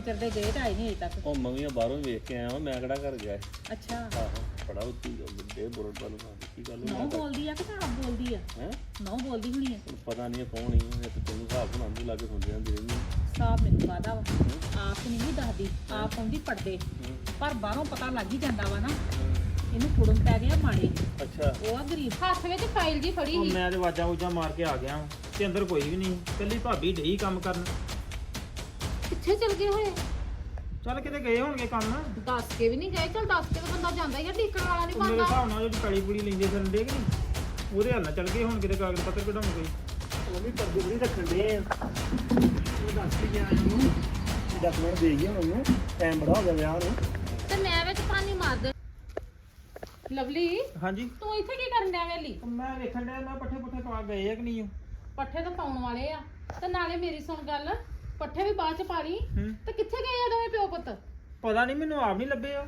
ਚਿਰ ਦੇ ਗਏ ਤਾਂ ਆਏ ਨਹੀਂ ਅਜੇ ਤੱਕ। ਉਹ ਮੰਮੀਆਂ ਬਾਹਰੋਂ ਵੇਖ ਕੇ ਆਇਆ ਵਾਂ, ਮੈਂ ਕਿਹੜਾ ਘਰ ਗਿਆ ਅੱਛਾ। ਆਹੋ ਬੜਾ ਉੱਚੀ ਦੇ ਬੁਰੜ ਵੱਲ ਨੂੰ ਕੀ ਗੱਲ ਨੌ ਹੋਈ ਬੋਲਦੀ ਆ ਕਿ ਤਾਂ ਆਪ ਬੋਲਦੀ ਆ? ਹੈ? ਨੌ ਬੋਲਦੀ ਹੋਣੀ ਆ। ਪਤਾ ਨਹੀਂ ਕੌਣ ਹੀ ਹੈ ਤੇ ਤੈਨੂੰ ਹਿਸਾਬ ਬਣਾਉਣ ਦੀ ਲੱਗ ਹੁੰਦੀ ਰਹਿੰਦੀ ਰਹਿੰਦੀ ਸਾਬ ਮੈਨੂੰ ਵਾਦਾ ਵਾ। ਆਪ ਨਹੀਂ ਦੱਸਦੀ ਆਪ ਆਉਂਦੀ ਪੜਦੇ ਪਰ ਬਾਹਰੋਂ ਪਤਾ ਲੱਗ ਹੀ ਜਾਂਦਾ ਵਾ ਨਾ ਇਹਨੂੰ ਕੁੜਮ ਪੈ ਗਿਆ ਮਾੜੇ। ਅੱਛਾ। ਉਹ ਆ ਗਰੀਬ ਹੱਥ ਵਿੱਚ ਫਾਈਲ ਜੀ ਫੜੀ ਉਹ ਸੀ। ਮੈਂ ਤੇ ਵਾਜਾਂ ਵੂਜਾਂ ਮਾਰ ਕੇ ਆ ਗਿਆ ਤੇ ਅੰਦਰ ਕੋਈ ਵੀ ਨਹੀਂ ਕੱਲੀ ਭਾਬੀ ਢਈ ਕੰਮ ਕਰਨ। ਕਿੱਥੇ ਚਲ ਗਏ ਹੋਏ? ਚੱਲ ਕਿਤੇ ਗਏ ਹੋਣਗੇ ਕੰਮ? ਦੱਸ ਕੇ ਵੀ ਨਹੀਂ ਗਏ ਚਲ ਦੱਸ ਕੇ ਤਾਂ ਬੰਦਾ ਜਾਂਦਾ ਹੀ ਆ ਢੀਕਣ ਵਾਲਾ ਨਹੀਂ ਉਹ ਮੇਰੇ ਹਿਸਾਬ ਨਾਲ ਜਿਹੜੀ ਕਲੀ ਪੁਲੀ ਲੈਂਦੇ ਫਿਰਨ ਦੇ ਕਿ ਨਹੀਂ? ਉਹਦੇ ਹੱਲ ਨਾਲ ਚੱਲ ਗਏ ਹੁਣ ਕਿਤੇ ਕਾਗਜ਼ ਪੱਤਰ ਕਢਾਉਣ ਕੋਈ ਉਹ ਵੀ ਪਰਦੇ ਬੜੀ ਰੱਖਣ ਦੇ ਆ। ਉਹ ਦੱਸ ਕੇ ਗਿਆ ਇਹਨੂੰ ਡਾਕੂਮੈਂਟ ਦੇ ਗਿਆ ਉਹਨੂੰ ਟਾਈਮ ਬੜਾ ਹੋ ਗਿਆ ਵਿਆਹ ਨੂੰ। ਤੇ ਮੈਂ ਵਿੱਚ ਪਾਣੀ ਮਾਰ ਦੇ। ਲਵਲੀ ਹਾਂਜੀ? ਤੂੰ ਇੱਥੇ ਕੀ ਕਰਨ ਡਿਆ ਵੇਲੀ? ਮੈਂ ਵੇਖਣ ਡਿਆ ਮੈਂ ਪੱਠੇ ਪੁੱਠੇ ਪਾ ਗਏ ਆ ਕਿ ਨਹੀਂ ਉਹ? ਪੱਠੇ ਤਾਂ ਪਾਉਣ ਵਾਲੇ ਆ। ਤੇ ਨਾਲੇ ਮੇਰੀ ਸੁਣ ਗੱਲ। ਪੱਠੇ ਵੀ ਬਾਅਦ ਚ ਪਾ ਲਈ ਹੂੰ। ਤੇ ਕਿੱਥੇ ਗਏ ਆ ਦੋਵੇਂ ਪਿਓ ਪੁੱਤ? ਪਤਾ ਨਹੀਂ ਮੈਨੂੰ ਆਪ ਨਹੀਂ ਲੱਭੇ ਉਹ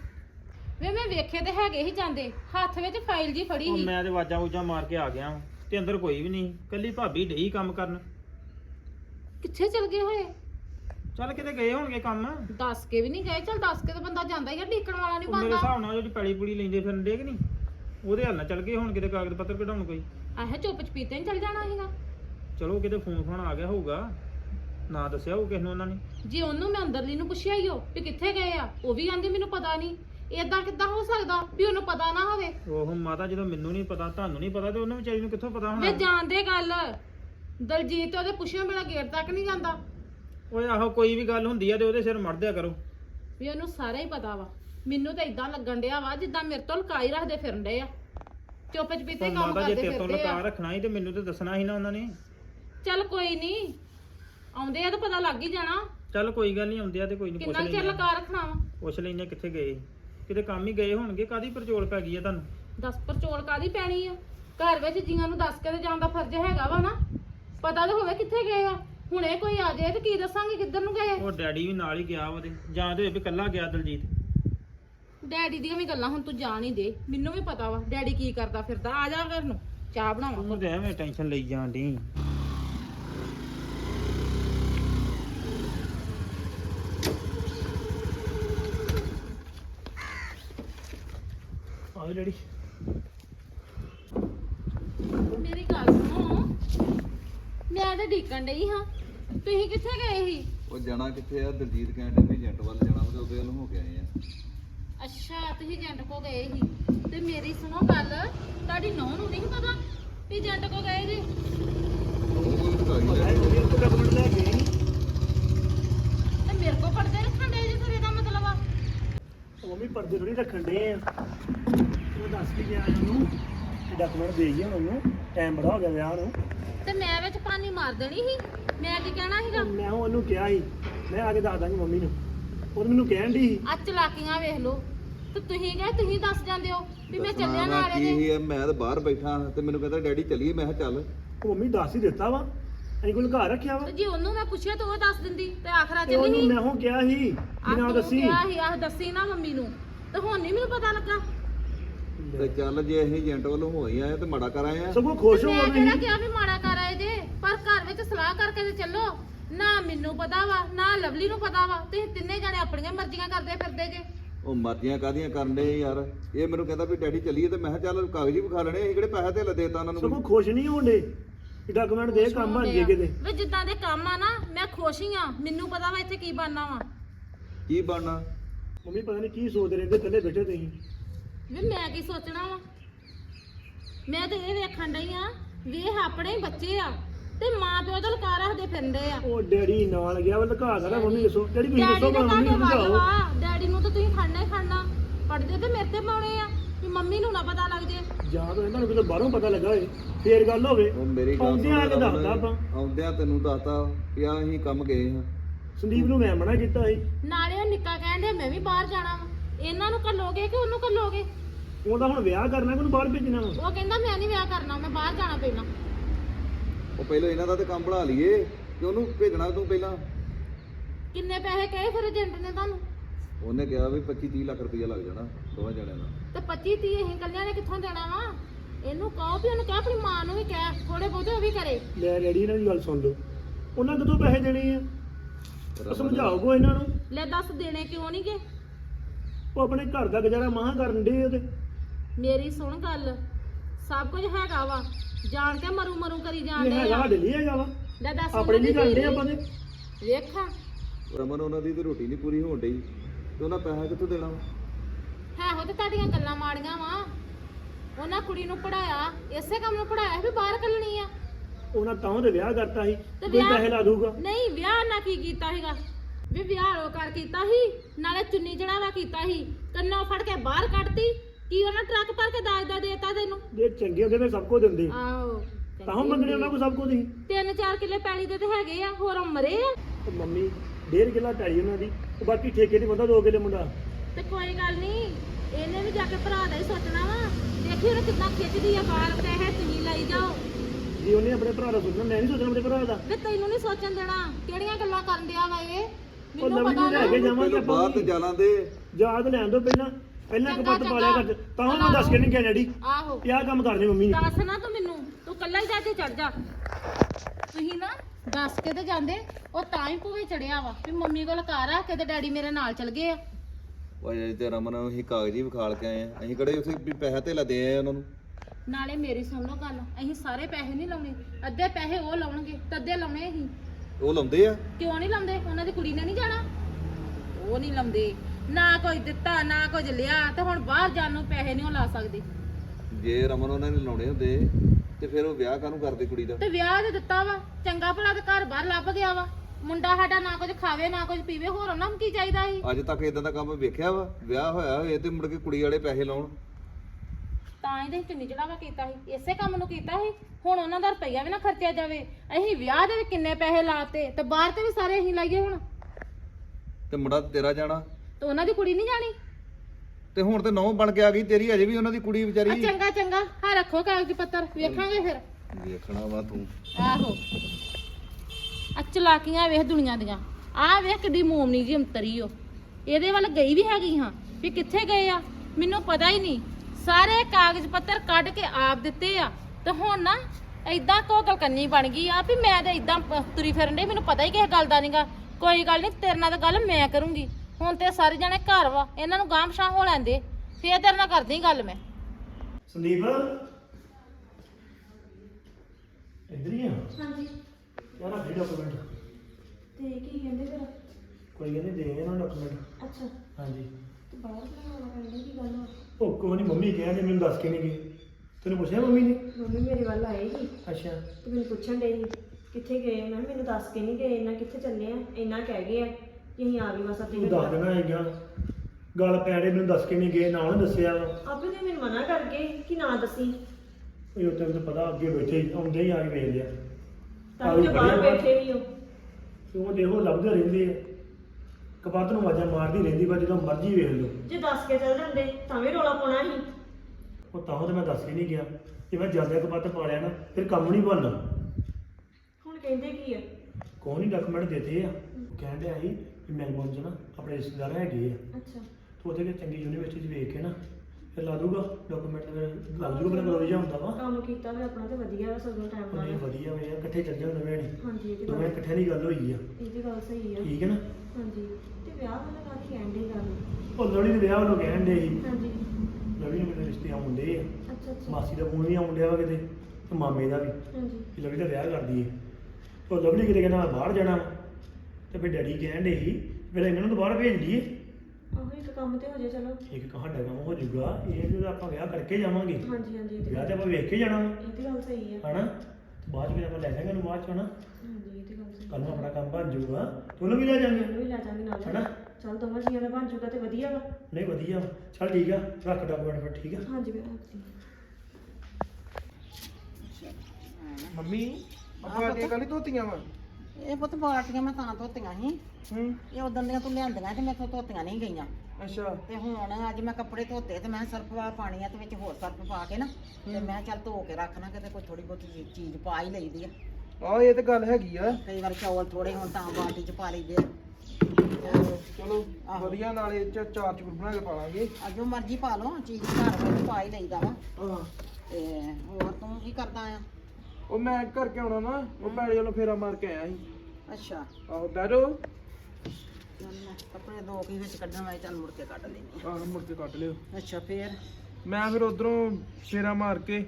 ਵੇ ਮੈਂ ਵੇਖੇ ਤੇ ਹੈਗੇ ਹੀ ਜਾਂਦੇ। ਹੱਥ ਵਿੱਚ ਫਾਈਲ ਜੀ ਫੜੀ ਉਹ ਸੀ। ਮੈਂ ਤੇ ਵਾਜਾਂ ਵੂਜਾਂ ਮਾਰ ਕੇ ਆ ਗਿਆ ਵਾਂ ਤੇ ਅੰਦਰ ਕੋਈ ਵੀ ਨਹੀਂ ਕੱਲੀ ਭਾਬੀ ਢਈ ਕੰਮ ਕਰਨ। ਕਿੱਥੇ ਚਲ ਗਏ ਹੋਏ? ਚੱਲ ਕਿਤੇ ਗਏ ਹੋਣਗੇ ਕੰਮ। ਦੱਸ ਕੇ ਵੀ ਨਹੀਂ ਗਏ। ਚਲ ਦੱਸ ਕੇ ਤਾਂ ਬੰਦਾ ਜਾਂਦਾ ਹੀ ਆ ਢੀਕਣ ਵਾਲਾ ਨਹੀਂ ਉਹ ਮੇਰੇ ਹਿਸਾਬ ਨਾਲ ਜਿਹੜੀ ਪੈਲੀ ਪੁਲੀ ਲੈਂਦੇ ਫਿਰਨ ਦੇ ਕਿ ਨਹੀਂ? ਉਹਦੇ ਹੱਲ ਨਾਲ ਚੱਲ ਗਏ ਹੁਣ ਕਿਤੇ ਕਾਗਜ਼ ਪੱਤਰ ਕਢਾਉਣ ਕੋਈ। ਆਹ ਚੁੱਪ ਚਪੀਤੇ ਨਹੀਂ ਚਲ ਜਾਣਾ ਸੀਗਾ। ਚਲੋ ਕਿਤੇ ਫੋਨ ਫਾਨ ਆ ਗਿਆ ਹੋਊਗਾ। ਨਾ ਦੱਸਿਆ ਹੋਊ ਕਿਸ ਨੂੰ ਉਹਨਾਂ ਨੇ? ਜੇ ਉਹਨੂੰ ਮੈਂ ਅੰਦਰਲੀ ਨੂੰ ਪੁੱਛਿਆ ਹੀ ਹੋ ਵੀ ਕਿੱਥੇ ਗਏ ਆ ਉਹ ਵੀ ਕਹਿੰਦੀ ਮੈਨੂੰ ਪਤਾ ਨਹੀਂ। ਏਦਾਂ ਕਿੱਦਾਂ ਹੋ ਸਕਦਾ ਵੀ ਉਹਨੂੰ ਪਤਾ ਨਾ ਹੋਵੇ? ਉਹ ਮਾਤਾ ਜਦੋਂ ਮੈਨੂੰ ਨਹੀਂ ਪਤਾ ਤੁਹਾਨੂੰ ਨਹੀਂ ਪਤਾ ਤੇ ਉਹਨੂੰ ਵਿਚਾਰੀ ਨੂੰ ਕਿੱਥੋਂ ਪਤਾ ਵੇ ਹੋਣਾ? ਜਾਣਦੇ ਗੱਲ। ਦਲਜੀਤ ਉਹਦੇ ਪੁੱਛਿਆ ਬਿਨਾ ਗੇਟ ਤੱਕ ਨਹੀਂ ਜਾਂਦਾ। ਓਏ ਆਹੋ ਕੋਈ ਵੀ ਗੱਲ ਹੁੰਦੀ ਆ ਤੇ ਉਹਦੇ ਸਿਰ ਮੜਦਿਆ ਕਰੋ। ਵੀ ਉਹਨੂੰ ਸਾਰਾ ਹੀ ਪਤਾ ਵਾ। ਮੈਨੂੰ ਤਾਂ ਇਦਾਂ ਲੱਗਣ ਡਿਆ ਵਾ ਜਿੱਦਾਂ ਮੇਰੇ ਤੋਂ ਲਕਾਈ ਰੱਖਦੇ ਫਿਰਨ ਡਏ ਆ। ਚੁੱਪ ਚਪੀਤੇ ਹੁਣ ਕੰਮ ਮਾਤਾ ਜੇ ਕਰਦੇ ਤੇਰੇ ਤੋਂ ਫਿਰਦੇ ਲਕਾ ਆ। ਰੱਖਣਾ ਸੀ ਤੇ ਮੈਨੂੰ ਤੇ ਦੱਸਣਾ ਸੀ ਨਾ ਉਹਨਾਂ ਨੇ। ਚੱਲ ਕੋਈ ਨਹੀਂ ਆਉਂਦੇ ਆ ਤਾਂ ਪਤਾ ਲੱਗ ਹੀ ਜਾਣਾ। ਚੱਲ ਕੋਈ ਗੱਲ ਨਹੀਂ ਆਉਂਦੇ ਆ ਤੇ ਕੋਈ ਨਹੀਂ ਪੁੱਛ ਕਿੰਨਾ ਕੁ ਚਿਰ ਲੈਂਦੇ ਲਕਾ ਰੱਖਣਾ ਵਾ? ਪੁੱਛ ਲੈਂਦੇ ਕਿੱਥੇ ਗਏ। ਕਿਤੇ ਕੰਮ ਹੀ ਗਏ ਹੋਣਗੇ ਕਾਦੀ ਪਰਚੋਲ ਪੈ ਗਈ ਆ ਤੁਹਾਨੂੰ? ਦੱਸ ਪਰਚੋਲ ਕਾਦੀ ਪੈਣੀ ਆ? ਘਰ ਵਿੱਚ ਜੀਆਂ ਨੂੰ ਦੱਸ ਕੇ ਤੇ ਜਾਣ ਦਾ ਫਰਜ਼ ਹੈਗਾ ਵਾ ਨਾ। ਪਤਾ ਤਾਂ ਹੋਵੇ ਕਿੱਥੇ ਗਏ ਆ। ਹੁਣੇ ਕੋਈ ਆ ਜਾਏ ਤੇ ਕੀ ਦੱਸਾਂਗੇ ਕਿੱਧਰ ਨੂੰ ਗਏ? ਉਹ ਡੈਡੀ ਵੀ ਨਾਲ ਹੀ ਗਿਆ ਉਹਦੇ ਜਾਂ ਤੇ ਹੋਏ ਵੀ ਇਕੱਲਾ ਗਿਆ ਦਲਜੀਤ। ਡੈਡੀ ਦੀਆਂ ਵੀ ਗੱਲਾਂ ਹੁਣ ਤੂੰ ਜਾਣ ਹੀ ਦੇ। ਮੈਨੂੰ ਵੀ ਪਤਾ ਵਾ ਡੈਡੀ ਕੀ ਕਰਦਾ ਫਿਰਦਾ। ਆ ਜਾ ਘਰ ਨੂੰ। ਚਾਹ ਬਣਾਵਾਂ। ਤੂੰ ਤੇ ਐਵੇਂ ਟੈਨਸ਼ਨ ਲਈ ਜਾਣ ਡਈ। ਆਹ ਜਿਹੜੀ। ਮੇਰੀ ਗੱਲ ਸੁਣੋ। ਮੈਂ ਤਾਂ ਢੀਕਣ ਡਈ ਹਾਂ। ਤੁਸੀਂ ਕਿੱਥੇ ਗਏ ਸੀ? ਉਹ ਜਾਣਾ ਕਿੱਥੇ ਆ? ਦਲਜੀਤ ਕਹਿੰਦੇ ਵੀ ਏਜੰਟ ਵੱਲ ਜਾਣਾ ਤੇ ਉਹਦੇ ਵੱਲ ਹੋ ਕੇ ਆਏ ਆ। ਅੱਛਾ ਤੁਸੀਂ ਏਜੰਟ ਕੋ ਗਏ ਸੀ। ਤੇ ਮੇਰੀ ਸੁਣੋ ਗੱਲ ਤੁਹਾਡੀ ਨੌਂ ਨੂੰ ਨਹੀਂ ਪਤਾ ਵੀ ਏਜੰਟ ਕੋ ਗਏ ਜੀ? ਉਹ ਕੋਈ ਉਹ ਲੁਕਾਈ ਹੈ ਲੈ ਉਹਦੀ ਉੱਤੇ ਡਾਕੂਮੈਂਟ ਲੈ ਕੇ ਆਈ। ਤੇ ਮੇਰੇ ਕੋ ਪੜਦੇ ਰੱਖਣ ਦੇ ਜੀ ਫਿਰ ਇਹਦਾ ਮਤਲਬ ਆ? ਉਹ ਵੀ ਪਰਦੇ ਥੋੜੀ ਰੱਖਣ ਦੇ ਆ। ਦੱਸ ਕੇ ਗਿਆ ਇਹਨੂੰ ਡਾਕੂਮੈਂਟ ਦੇ ਗਿਆ ਉਹਨੂੰ ਟਾਈਮ ਬੜਾ ਹੋ ਗਿਆ ਵਿਆਹ ਨੂੰ। ਤੇ ਮੈਂ ਵਿੱਚ ਪਾਣੀ ਮਾਰ ਦੇਣੀ ਸੀ। ਮੈਂ ਕੀ ਕਹਿਣਾ ਸੀਗਾ? ਮੈਂ ਉਹ ਉਹਨੂੰ ਕਿਹਾ ਸੀ ਮੈਂ ਆ ਕੇ ਦੱਸ ਦਾਂਗੀ ਮੰਮੀ ਨੂੰ। ਉਹ ਮੈਨੂੰ ਕਹਿਣ ਦੀ ਸੀ। ਆ ਚਲਾਕੀਆਂ ਵੇਖ ਲਓ। ਤੇ ਤੁਸੀਂ ਗਏ ਤੁਸੀਂ ਦੱਸ ਜਾਂਦੇ ਹੋ ਵੀ ਮੈਂ ਚੱਲਿਆ ਮੈਂ ਨਾਲ ਕੀ ਇਹਦੇ। ਸੀ ਆ, ਮੈਂ ਤਾਂ ਬਾਹਰ ਬੈਠਾ ਤੇ ਮੈਨੂੰ ਕਹਿੰਦਾ ਡੈਡੀ ਚੱਲੀਏ। ਮੈਂ ਕਿਹਾ ਚੱਲ। ਉਹ ਮੰਮੀ ਦੱਸ ਹੀ ਦਿੱਤਾ ਵਾ। ਅਸੀਂ ਕੋਲ ਘਰ ਰੱਖਿਆ ਵਾ। ਤੇ ਜੇ ਉਹਨੂੰ ਮੈਂ ਪੁੱਛਿਆ ਤਾਂ ਉਹ ਦੱਸ ਦਿੰਦੀ। ਤੇ ਆਖਰਾ ਤੇ ਚੱਲੀ ਉਹਨੂੰ ਸੀ। ਮੈਂ ਉਹ ਕਿਹਾ ਸੀ ਆਹ ਬਿਨਾਂ ਤੂੰ ਦੱਸੀ। ਕਿਹਾ ਸੀ ਆਹ ਦੱਸੀ ਨਾ ਮੰਮੀ ਨੂੰ। ਤੇ ਹੁਣ ਨਹੀਂ ਮੈਨੂੰ ਪਤਾ ਲੱਗਾ। ਤੇ ਚੱਲ ਜੇ ਅਸੀਂ ਏਜੰਟ ਵੱਲੋਂ ਹੋ ਹੀ ਆਏ ਤੇ ਮਾੜਾ ਕਰ ਆਏ ਆ। ਸਗੋਂ ਖੁਸ਼ ਹੋ ਮੈਂ ਕਿਹੜਾ ਗਈ ਕਿਹਾ ਵੀ ਮਾੜਾ ਕਰ ਆਏ ਜੇ? ਪਰ ਘਰ ਵਿੱਚ ਸਲਾਹ ਕਰਕੇ ਤੇ ਚੱਲੋ। ਨਾ ਮੈਨੂੰ ਪਤਾ ਵਾ ਨਾ ਲਵਲੀ ਨੂੰ ਪਤਾ ਵਾ। ਤੁਸੀਂ ਤਿੰਨੇ ਜਣੇ ਆਪਣੀਆਂ ਮਰਜ਼ੀਆਂ ਕਰਦੇ ਫਿਰਦੇ ਜੇ। ਉਹ ਮਰਜ਼ੀਆਂ ਕਾਦੀਆਂ ਕਰਨ ਦੇ ਯਾਰ? ਇਹ ਮੈਨੂੰ ਕਹਿੰਦਾ ਵੀ ਡੈਡੀ ਚੱਲੀਏ ਤੇ ਮੈਂ ਕਿਹਾ ਚੱਲ ਕਾਗਜ਼ ਹੀ ਵਿਖਾ ਲੈਣੇ ਅਸੀਂ ਕਿਹੜੇ ਪੈਸੇ ਤੇ ਦੇਤਾ ਉਹਨਾਂ ਸਗੋਂ ਨੂੰ ਖੁਸ਼ ਨਹੀਂ ਹੋਣਦੇ ਕਿ ਡਾਕੂਮੈਂਟ ਦੇ ਕੰਮ ਬਣ ਜੇ ਕਿਤੇ। ਵੀ ਜਿੱਦਾਂ ਦੇ ਕੰਮ ਆ ਨਾ ਮੈਂ ਖੁਸ਼ ਹੀ ਆ। ਮੈਨੂੰ ਪਤਾ ਵਾ ਇੱਥੇ ਕੀ ਬਣਨਾ ਵਾ। ਕੀ ਬਣਨਾ? ਮੰਮੀ ਪਤਾ ਨਹੀਂ ਕੀ ਸੋਚਦੇ ਰਹਿੰਦੇ ਪਹਿਲੇ ਬੈਠੇ ਤੁਸੀਂ। ਵੀ ਮੈਂ ਕੀ ਸੋਚਣਾ ਵਾ? ਮੈਂ ਤਾਂ ਇਹ ਵੇਖਣ ਡਈ ਆ ਵੀ ਇਹ ਆਪਣੇ ਹੀ ਬੱਚੇ ਆ ਤੇ ਮਾਂ ਪਿਓ ਦਾ ਲਕਾ ਰੱਖਦੇ ਫਿਰਦੇ ਆ। ਉਹ ਡੈਡੀ ਨਾਲ ਗਿਆ ਵਾ ਲੁਕਾ ਕਰਾ ਮੰਮੀ ਦੱਸੋ। ਡੈਡੀ ਤੁਸੀਂ ਡੈਡੀ ਦੱਸੋ ਨੇ ਮੰਮੀ ਕਾਹਦੇ ਨੂੰ ਵਾਜਵਾ ਡੈਡੀ ਨੂੰ ਤਾਂ ਤੁਸੀਂ ਖੜਨਾ ਹੀ ਖੜਨਾ। ਪੜਦੇ ਤੇ ਮੇਰੇ ਤੇ ਪਾਉਣੇ ਆ ਵੀ ਮੰਮੀ ਨੂੰ ਨਾ ਪਤਾ ਲੱਗ ਜੇ। ਜਾਂ ਤਾਂ ਇਹਨਾਂ ਨੂੰ ਕਿਤੇ ਬਾਹਰੋਂ ਪਤਾ ਲੱਗਾ ਹੋਏ ਫੇਰ ਗੱਲ ਹੋਵੇ। ਉਹ ਮੇਰੀ ਗੱਲ ਆਉਂਦਿਆਂ ਆ ਕੇ ਸੁਣ ਦੱਸਦਾ ਆਪਾਂ। ਆਉਂਦਿਆਂ ਤੈਨੂੰ ਦੱਸਤਾ ਵੀ ਆ ਅਸੀਂ ਕੰਮ ਗਏ ਹਾਂ। ਸੰਦੀਪ ਨੂੰ ਮੈਂ ਮਨਾ ਕੀਤਾ ਸੀ। ਨਾਲੇ ਉਹ ਨਿੱਕਾ ਕਹਿੰਦੇ ਮੈਂ ਵੀ ਬਾਹਰ ਜਾਣਾ ਵਾ। ਇਹਨਾਂ ਨੂੰ ਕੱਲੋਗੇ ਕਿ ਉਹਨੂੰ ਕੱਲੋਗੇ ਉਹਦਾ ਹੁਣ ਵਿਆਹ ਕਰਨਾ ਕਿ ਉਹਨੂੰ ਬਾਹਰ ਭੇਜਣਾ ਵਾ। ਉਹ ਕਹਿੰਦਾ ਮੈਂ ਨਹੀਂ ਵਿਆਹ ਕਰਨਾ ਮੈਂ ਬਾਹਰ ਜਾਣਾ ਪੈਣਾ ਉਹ ਪਹਿਲਾਂ ਇਹਨਾਂ ਦਾ ਤੇ ਕੰਮ ਬਣਾ ਲਈਏ ਕਿ ਉਹਨੂੰ ਭੇਜਣਾ ਤੂੰ ਪਹਿਲਾਂ। ਕਿੰਨੇ ਪੈਸੇ ਕਹੇ ਫਿਰ ਏਜੰਟ ਨੇ ਤੁਹਾਨੂੰ? ਉਹਨੇ ਕਿਹਾ ਵੀ 25 30 ਲੱਖ ਰੁਪਇਆ ਲੱਗ ਜਾਣਾ ਦੋਵਾਂ ਜਣਿਆਂ ਦਾ। ਤੇ 25 30 ਅਸੀਂ ਕੱਲਿਆਂ ਨੇ ਕਿੱਥੋਂ ਦੇਣਾ ਵਾ? ਇਹਨੂੰ ਕਹੋ ਵੀ ਉਹਨੂੰ ਕਹਿ ਆਪਣੀ ਮਾਂ ਨੂੰ ਵੀ ਕਹਿ ਥੋੜੇ ਬਹੁਤੇ ਉਹ ਵੀ ਕਰੇ। ਲੈ ਡੈਡੀ ਇਹਨਾਂ ਦੀ ਗੱਲ ਸੁਣ ਲਓ। ਉਹਨਾਂ ਕਿਤੋਂ ਪੈਸੇ ਦੇਣੇ ਆ? ਉਹ ਸਮਝਾਓ ਕੋ ਇਹਨਾਂ ਨੂੰ? ਲੈ ਦੱਸ ਦੇਣੇ ਕਿਉਂ ਨਹੀਂ ਗੇ ਉਹ ਆਪਣੇ ਘਰ ਦਾ ਗੁਜ਼ਾਰਾ ਮਹਾਂ ਕਰਨ ਦੇ ਉਹਦੇ। ਮੇਰੀ ਸੁਣ ਗੱਲ। ਸਭ ਕੁਝ ਹੈਗਾ ਵਾ। ਜਾਣ ਕੇ ਮਰੂ ਮਰੂ ਕਰੀ ਇਹ ਜਾਂਦੇ ਹੈਗਾ ਆ। ਸਾਡੇ ਲਈ ਹੈਗਾ ਵਾ। ਲੈ ਦੱਸ ਆਪਣੇ ਦੀ ਕਰਦੇ ਆਪਾਂ ਤੇ। ਵੇਖਾਂ ਰਮਨ ਉਹਨਾਂ ਦੀ ਤੇ ਰੋਟੀ ਨਹੀਂ ਪੂਰੀ ਹੋਣ ਡਈ। ਤੇ ਉਹਨਾਂ ਪੈਸਾ ਕਿੱਥੋਂ ਦੇਣਾ ਵਾ? ਹੈ ਹੋ ਤੇ ਤੁਹਾਡੀਆਂ ਗੱਲਾਂ ਮਾੜੀਆਂ ਵਾ। ਉਹਨਾਂ ਕੁੜੀ ਨੂੰ ਪੜਾਇਆ ਇਸੇ ਕੰਮ ਨੂੰ ਪੜਾਇਆ ਵੀ ਬਾਹਰ ਕੱਲਣੀ ਆ। ਉਹਨਾਂ ਤਾਂ ਦੇ ਵਿਆਹ ਕਰਤਾ ਸੀ। ਤੇ ਕੋਈ ਵਿਆਹ- ਪੈਸੇ ਲਾ ਦੂਗਾ ਨਹੀਂ ਵਿਆਹ ਨਾ ਕੀ ਕੀਤਾ ਹੈਗਾ ਵੀ ਵਿਆਹ ਰੋ ਕਰ ਕੀਤਾ ਸੀ ਨਾਲੇ ਚੁੰਨੀ ਚੜਾਵਾ ਕੀਤਾ ਸੀ। ਕੰਨੋਂ ਫੜ ਕੇ ਬਾਹਰ ਕੱਢਤੀ। ਕੀ ਉਹਨਾਂ ਟਰੱਕ ਭਰ ਕੇ ਦਾਜ ਦਾ ਦੇਤਾ ਤੈਨੂੰ? ਜੇ ਚੰਗੇ ਹੁੰਦੇ ਤੇ ਸਭ ਕੁਝ ਦਿੰਦੇ। ਆਹੋ ਤਾਂ ਹੁਣ ਮੰਗਣੇ ਉਹਨਾਂ ਕੋਲ ਸਭ ਕੁਝ ਸੀ ਤਿੰਨ ਚਾਰ ਕਿੱਲੇ ਪੈਲੀ ਦੇ ਤੇ ਹੈਗੇ ਆ ਹੋਰ ਉਹ ਮਰੇ ਆ। ਤੇ ਮੰਮੀ ਡੇਢ ਕਿੱਲਾ ਟਾਈ ਉਹਨਾਂ ਦੀ ਤੇ ਬਾਕੀ ਠੇਕੇ ਦੀ ਬੰਦਾ ਦੋ ਕਿੱਲੇ ਮੁੰਡਾ। ਤੇ ਕੋਈ ਗੱਲ ਨਹੀਂ ਇਹਨੇ ਵੀ ਜਾ ਕੇ ਭਰਾ ਦਾ ਹੀ ਸੋਚਣਾ ਵਾ। ਦੇਖੀ ਉਹਨੇ ਕਿੰਨਾ ਖਿੱਚਦੀ ਆ ਬਾਹਰ ਪੈਸੇ ਤੁਸੀਂ ਲਈ ਜਾਓ। ਜੇ ਉਹਨੇ ਆਪਣੇ ਭਰਾ ਦਾ ਸੋਚਣਾ ਮੈਂ ਨਹੀਂ ਸੋਚਣਾ ਆਪਣੇ ਭਰਾ ਦਾ। ਵੇ ਤੈਨੂੰ ਨਹੀਂ ਸੋਚਣ ਦੇਣਾ ਕਿਹੜੀਆਂ ਗੱਲਾਂ ਕਰਨ ਦਿਆ ਵਾ ਇਹ? ਉਹ ਮੈਨੂੰ ਨਵੀਂ ਪਤਾ ਨੂੰ ਲੈ ਨਾ। ਕੇ ਜਾਵਾਂਗੇ ਪਹਿਲਾਂ ਬਾਹਰ ਤੇ ਆਪਾਂ ਜਾਣਾ ਦੇ ਯਾਦ ਲੈਣ ਦੋ ਪਹਿਲਾਂ। ਪਹਿਲਾਂ ਕਪੱਤ ਪਾ ਲਿਆ ਕਰ। ਤਾਂ ਹੁਣ ਮੈਂ ਦੱਸ ਕੇ ਨਹੀਂ ਗਿਆ ਡੈਡੀ। ਆਹੋ। ਕਿ ਆਹ ਕੰਮ ਕਰਨੇ ਮੰਮੀ ਨੇ। ਦੱਸ ਨਾ ਤੂੰ ਮੈਨੂੰ ਤੂੰ ਕੱਲਾ ਹੀ ਜਾ ਕੇ ਚੜ ਜਾ। ਤੁਸੀਂ ਨਾ ਦੱਸ ਕੇ ਤੇ ਜਾਂਦੇ ਉਹ ਤਾਂ ਹੀ ਭੂਵੇ ਚੜਿਆ ਵਾ ਵੀ ਮੰਮੀ ਕੋਲ ਘਰ ਆ ਕਿਤੇ ਡੈਡੀ ਮੇਰੇ ਨਾਲ ਚਲ ਗਏ ਆ। ਓਏ ਤੇ ਰਮਨ ਅਸੀਂ ਕਾਗਜ਼ੀ ਵਿਖਾਲ ਕੇ ਆਏ ਆ। ਅਸੀਂ ਕਿਹੜੇ ਉਸੇ ਵੀ ਪੈਸਾ ਤੇ ਦੇ ਆਏ ਉਹਨਾਂ ਨੂੰ? ਨਾਲੇ ਮੇਰੀ ਸੁਣ ਲਓ ਗੱਲ ਅਸੀਂ ਸਾਰੇ ਪੈਸੇ ਨਹੀਂ ਲਾਉਣੇ। ਅੱਧੇ ਪੈਸੇ ਉਹ ਲਾਉਣਗੇ ਤੇ ਅੱਧੇ ਲਾਉਣੇ ਅਸੀਂ। ਉਹ ਲਾਉਂਦੇ ਆ? ਕਿਉਂ ਨਹੀਂ ਲਾਉਂਦੇ? ਉਹਨਾਂ ਦੀ ਕੁੜੀ ਨੇ ਨਹੀਂ ਜਾਣਾ। ਉਹ ਨਹੀਂ ਲਾਉਂਦੇ। ਨਾ ਕੋਈ ਦਿੱਤਾ ਨਾ ਕੁਝ ਲਿਆ ਤੇ ਹੁਣ ਬਾਹਰ ਜਾਣ ਨੂੰ ਪੈਸੇ ਨਹੀਂ ਉਹ ਲਾ ਸਕਦੇ। ਜੇ ਰਮਨ ਉਹਨਾਂ ਨੇ ਲਾਉਣੇ ਹੁੰਦੇ ਤੇ ਫਿਰ ਉਹ ਵਿਆਹ ਕਾਹਨੂੰ ਕਰਦੇ ਕੁੜੀ ਦਾ? ਤੇ ਵਿਆਹ ਤੇ ਦਿੱਤਾ ਵਾ ਚੰਗਾ ਭਲਾ ਤੇ ਘਰ ਬਾਹਰ ਲੱਭ ਗਿਆ ਵਾ। ਮੁੰਡਾ ਸਾਡਾ ਨਾ ਕੁਝ ਖਾਵੇ ਨਾ ਕੁਝ ਪੀਵੇ ਹੋਰ ਉਹਨਾਂ ਨੂੰ ਕੀ ਚਾਹੀਦਾ ਸੀ? ਅੱਜ ਤੱਕ ਇਦਾਂ ਦਾ ਕੰਮ ਵੇਖਿਆ ਵਾ? ਵਿਆਹ ਹੋਇਆ ਹੋਏ ਤੇ ਮੁੜ ਕੇ ਕੁੜੀ ਵਾਲੇ ਪੈਸੇ ਲਾਉਣ। ਤਾਂ ਤੇ ਚੁੰਨੀ ਚੜਾਵਾ ਕੀਤਾ ਸੀ ਇਸੇ ਕੰਮ ਨੂੰ ਕੀਤਾ ਸੀ। ਹੁਣ ਉਹਨਾਂ ਦਾ ਰੁਪਈਆ ਵੀ ਨਾ ਖਰਚਿਆ ਜਾਵੇ। ਅਸੀਂ ਵਿਆਹ ਦੇ ਵੀ ਕਿੰਨੇ ਪੈਸੇ ਲਾਤੇ ਤੇ ਬਾਹਰ ਤੇ ਵੀ ਸਾਰੇ ਅਸੀਂ ਲਾਈਏ ਹੁਣ। ਤੇ ਮੁੰਡਾ ਤੇਰਾ ਜਾਣਾ? ਤੇ ਉਹਨਾਂ ਦੀ ਕੁੜੀ ਨਹੀਂ ਜਾਣੀ? ਤੇ ਹੁਣ ਤੇ ਨੌ ਬਣ ਕੇ ਆ ਗਈ ਤੇਰੀ ਅਜੇ ਵੀ ਉਹਨਾਂ ਦੀ ਕੁੜੀ ਆ ਵਿਚਾਰੀ ਚੰਗਾ ਚੰਗਾ। ਹਾਂ ਰੱਖੋ ਕਾਗਜ਼ ਪੱਤਰ ਵੇਖਾਂਗੇ ਫਿਰ। ਵੇਖਣਾ ਵਾ ਤੂੰ। ਆਹੋ। ਆ ਚਲਾਕੀਆਂ ਵੇਖ ਦੁਨੀਆ ਦੀਆਂ। ਆ ਵੇਖ ਕਿੱਡੀ ਮੋਮਨੀ ਜੀ ਅੰਤਰੀ ਓ ਇਹਦੇ ਵੱਲ ਗਈ ਵੀ ਹੈਗੀ ਹਾਂ ਵੀ ਕਿੱਥੇ ਗਏ ਆ? ਮੈਨੂੰ ਪਤਾ ਹੀ ਨਹੀਂ। ਸਾਰੇ ਕਾਗਜ਼ ਪੱਤਰ ਕੱਢ ਕੇ ਆਪ ਦਿੱਤੇ ਆ। ਤੇ ਹੁਣ ਨਾ ਐਦਾਂ ਕੋਕਲ ਕੰਨੀ ਬਣ ਗਈ ਆ ਵੀ ਮੈਂ ਤੇ ਐਦਾਂ ਤੁਰੀ ਫਿਰਨ ਦੇ ਮੈਨੂੰ ਪਤਾ ਹੀ ਕਿਸੇ ਗੱਲ ਦਾ ਨਹੀਂਗਾ ਕੋਈ ਗੱਲ ਨਹੀਂ ਤੇਰੇ ਨਾਲ ਤਾਂ ਗੱਲ ਮੈਂ ਕਰੂੰਗੀ। ਹੁਣ ਤੇ ਸਾਰੇ ਜਣੇ ਘਰ ਵਾ ਇਹਨਾਂ ਨੂੰ ਗਾਂਵਸ਼ਾਂ ਹੋ ਲੈਂਦੇ। ਫੇਰ ਤੇਰੇ ਨਾਲ ਕਰਦੀ ਗੱਲ ਮੈਂ। ਸੰਦੀਪ? ਇੱਧਰ ਹੀ ਆ। ਹਾਂਜੀ। ਯਾਰ ਆ ਡਾਕੂਮੈਂਟ ਤੇ ਕੀ ਕਹਿੰਦੇ ਫਿਰ? ਕੋਈ ਕਹਿੰਦੇ ਦੇ ਇਹਨਾਂ ਡਾਕੂਮੈਂਟ ਅੱਛਾ। ਹਾਂਜੀ। ਤੇ ਬਾਹਰ ਬਣਾਉਣਾ ਪੈਂਦਾ ਕੀ ਗੱਲ ਉਹ ਕੋਈ ਨਹੀਂ ਮੰਮੀ ਕਿਹਾ ਜੇ ਮੈਨੂੰ ਦੱਸ ਕੇ ਨਹੀਂ ਗਈ। ਤੈਨੂੰ ਪੁੱਛਿਆ ਮੰਮੀ ਨੇ? ਮੰਮੀ ਮੇਰੇ ਵੱਲ ਆਏ ਸੀ। ਅੱਛਾ। ਤੇ ਮੈਨੂੰ ਪੁੱਛਣ ਦੇ ਸੀ ਕਿੱਥੇ ਗਏ? ਮੈਂ ਕਿਹਾ ਮੈਨੂੰ ਦੱਸ ਕੇ ਨਹੀਂ ਗਏ ਇੰਨਾ ਕਿੱਥੇ ਚੱਲੇ ਆ? ਇੰਨਾ ਕਹਿ ਗਏ ਆ। ਕਿ ਅਸੀਂ ਆ ਗਏ ਬਸ ਅੱਧੀ ਤੂੰ ਦੱਸ ਦੇਣਾ ਹੈਗਾ ਗੱਲ ਪੈੜੇ ਮੈਨੂੰ ਦੱਸ ਕੇ ਨਹੀਂ ਗਏ ਨਾ ਉਹਨੇ ਦੱਸਿਆ। ਵਾ। ਆਪੇ ਤੇ ਮੈਨੂੰ ਮਨਾ ਕਰ ਗਏ ਕਿ ਨਾ ਦੱਸੀ। ਉਹ ਉੱਤੇ ਤਾਂ ਪਤਾ ਅੱਗੇ ਬੈਠੇ ਆਉਂਦੇ ਹੀ ਆ ਕੇ ਵੇਖ ਲਿਆ ਤਾਂ ਕਿ ਬਾਹਰ ਬੈਠੇ ਵੀ ਹੋ ਤੇ ਉਹ ਦੇਖੋ ਲੱਭਦੇ ਰਹਿੰਦੇ ਆ। ਕਪਾਤ ਨੂੰ ਆਵਾਜ਼ਾਂ ਮਾਰਦੀ ਰਹਿੰਦੀ ਵਾ ਜਦੋਂ ਮਰਜ਼ੀ ਵੇਖ ਲਓ। ਜੇ ਦੱਸ ਕੇ ਚੱਲ ਜਾਂਦੇ ਤਾਂ ਵੀ ਰੋਲਾ ਪਾਉਣਾ ਸੀ। ਉਹ ਤਾਂ ਤੇ ਮੈਂ ਦੱਸ ਕੇ ਨਹੀਂ ਗਿਆ। ਜੇ ਮੈਂ ਜ਼ਿਆਦਾ ਕਪਾਤ ਪਾ ਲਿਆ ਨਾ ਫਿਰ ਕੰਮ ਨਹੀਂ ਬਣਨਾ। ਹੁਣ ਕਹਿੰਦੇ ਕੀ ਆ? ਕੋਈ ਨਹੀਂ ਡਾਕੂਮੈਂਟ ਦਿੱਤੇ ਆ। ਕਹਿੰਦੇ ਆਈ ਕਿ ਮੈਲਬੌਰਨ ਚ ਨਾ ਆਪਣੇ ਰਿਸ਼ਤੇਦਾਰ ਹੈਗੇ ਆ। ਅੱਛਾ। ਤੂੰ ਉਹਦੇ ਕਿ ਚੰਗੀ ਯੂਨੀਵਰਸਿਟੀ 'ਚ ਵੇਖ ਕੇ ਨਾ ਫਿਰ ਲਾ ਦੂਗਾ ਡਾਕੂਮੈਂਟ ਤੇ ਫਿਰ ਲੱਗ ਜੂਗਾ ਮੇਰਾ ਕਾਲਜ ਹੁੰਦਾ ਵਾ। ਕੰਮ ਕੀਤਾ ਵੀ ਆਪਣਾ ਤੇ ਵਧੀਆ ਵਾ ਸਗੋਂ ਟਾਈਮ ਨਾਲ। ਵਧੀਆ ਵੇ ਇਕੱਠੇ ਚੱਲ ਜਾਂਦੇ ਵੇਣੀ ਹਾਂਜੀ ਇਹ ਤੇ ਦੋਵੇਂ ਗੱਲ ਇਕੱਠਿਆਂ ਦੀ ਗੱਲ ਹੋਈ ਆ। ਇਹ ਤੇ ਗੱਲ ਸਹੀ ਆ। ਠੀਕ ਹੈ ਨਾ? ਹਾਂਜੀ ਤੇ ਵਿਆਹ ਵਾਲਾ ਕਾਹਦੀ ਕਹਿੰਦੇ ਗੱਲ? ਉਹ ਲੜੀ ਦੇ ਵਿਆਹ ਵੱਲੋਂ ਕਹਿਣ ਦੇ ਸੀ ਹਾਂਜੀ। ਲੜੀ ਨੂੰ ਮੇਰੇ ਰਿਸ਼ਤੇ ਆਉਂਦੇ ਆ। ਅੱਛਾ ਅੱਛਾ। ਮਾਸੀ ਦਾ ਫੋਨ ਵੀ ਆਉਣ ਡਿਆ ਵਾ ਕਿਤੇ ਤੇ ਮਾਮੇ ਦਾ ਵੀ। ਹਾਂਜੀ। ਕਿ ਲਵਲੀ ਦਾ ਵਿਆਹ ਕਰਦੀ ਏ। ਉਹ ਲਵਲੀ ਕਿਤੇ ਕਹਿੰਦਾ ਮੈਂ ਬਾਹਰ ਜਾਣਾ ਵਾ। ਤੇ ਫਿਰ ਡੈਡੀ ਕਹਿਣ ਦੇ ਸੀ ਫਿਰ ਇਹਨਾਂ ਨੂੰ ਤਾਂ ਬਾਹਰ ਭੇਜ ਦਈਏ। ਆਹੋ ਇੱਕ ਕੰਮ ਤੇ ਹੋ ਜਾਏ ਚਲੋ। ਇੱਕ ਕਹਾਂਡਾ ਕੰਮ ਹੋ ਜਾਊਗਾ ਇਹ ਜਦੋਂ ਆਪਾਂ ਵਿਆਹ ਕਰਕੇ ਜਾਵਾਂਗੇ। ਹਾਂਜੀ ਹਾਂਜੀ ਇਹ ਤੇ ਵਿਆਹ ਤੇ ਆਪਾਂ ਵੇਖ ਕੇ ਜਾਣਾ ਵਾ, ਇਹ ਤੇ ਗੱਲ ਸਹੀ ਆ। ਹਨਾ? ਤੇ ਬਾਅਦ ਚ ਫਿਰ ਆਪਾਂ ਲੈ ਜਾਵਾਂਗੇ ਉਹਨੂੰ ਬਾਅਦ ਚ ਹਨਾ? ਹਾਂਜੀ ਇਹ ਤੇ ਗੱਲ ਸਹੀ ਕੱਲ ਨੂੰ ਆਪਣਾ ਕੰਮ ਬਣ ਜਾਊਗਾ। ਤੇ ਉਹਨੂੰ ਵੀ ਲੈ ਜਾਵਾਂਗੇ। ਇਹਨੂੰ ਵੀ ਲੈ ਜਾਵਾਂਗੇ ਨਾਲ। ਹਨਾ? ਚੱਲ ਦੋਵਾਂ ਜੀਆਂ ਦਾ ਬਣ ਜੂਗਾ ਤੇ ਵਧੀਆ ਵਾ। ਨਹੀਂ ਵਧੀਆ ਵਾ। ਚੱਲ ਠੀਕ ਆ ਰੱਖ ਡਾਕੂਮੈਂਟ ਫਿਰ ਠੀਕ ਆ? ਹਾਂਜੀ ਮੈਂ ਰੱਖਦੀ ਹਾਂ। ਮੰਮੀ ਆਪਾਂ ਇਹ ਕੱਲ ਧੋਤੀਆਂ ਵਾ। ਇਹ ਪੁੱਤ ਬਾਲਟੀਆਂ ਮੈਂ ਤਾਂ ਧੋਤੀਆਂ ਸੀ। ਹੂੰ। ਇਹ ਉਦੋਂ ਦੀਆਂ ਤੂੰ ਲਿਆਂਦੀਆਂ ਤੇ ਮੈਥੋਂ ਧੋਤੀਆਂ ਨਹੀਂ ਗਈਆਂ। ਅੱਛਾ। ਤੇ ਹੁਣ ਅੱਜ ਮੈਂ ਕੱਪੜੇ ਧੋਤੇ ਤੇ ਮੈਂ ਸਰਫ ਵਾਲਾ ਪਾਣੀ ਆ ਤੇ ਵਿੱਚ ਹੋਰ ਸਰਫ ਪਾ ਕੇ ਨਾ ਤੇ ਮੈਂ ਚੱਲ ਧੋ ਕੇ ਰੱਖਣਾ ਕਿਤੇ ਕੋਈ ਥੋੜੀ ਬਹੁਤੀ ਚੀਜ਼ ਪਾ ਹੀ ਲਈਦੀ ਆ। ਆਹ ਇਹ ਤੇ ਗੱਲ ਹੈਗੀ ਆ। ਕਈ ਵਾਰ ਚੌਲ ਥੋੜੇ ਹੁਣ ਤਾਂ ਬਾਲਟੀ 'ਚ ਪਾ ਲਈਦੇ ਆ। ਚਲੋ। ਵਧੀਆ ਨਾਲੇ ਚ ਚਾਰ ਚੂਰ ਬਣਾ ਕੇ ਪਾ ਲਾਂਗੇ ਆ ਜੋ ਮਰਜ਼ੀ ਪਾ ਲਓ ਚੀਜ਼ ਘਰ ਵਿੱਚ ਪਾ ਹੀ ਲਈਦਾ ਵਾ। ਹਾਂ। ਤੇ ਹੋਰ ਤੂੰ ਕੀ ਕਰਦਾ ਆ? ਉਹ ਮੈਂ ਕਰਕੇ ਆਉਣਾ ਨਾ ਉਹ ਪੈੜੀ ਵੱਲੋਂ ਫੇਰਾ ਮਾਰ ਕੇ ਆਇਆ ਸੀ। ਅੱਛਾ। ਆਹੋ ਬੈਠੋ। ਚੱਲ ਮੈਂ ਕੱਪੜੇ ਦੋ ਕੀ ਵਿੱਚ ਕੱਢਣ ਵਾਲੇ ਚੱਲ ਮੁੜ ਕੇ ਕੱਢ ਲੈਣੀ ਆਹ ਮੁੜ ਕੇ ਕੱਟ ਲਿਓ। ਅੱਛਾ ਫੇਰ? ਮੈਂ ਫਿਰ ਉਧਰੋਂ ਫੇਰਾ ਮਾਰ ਕੇ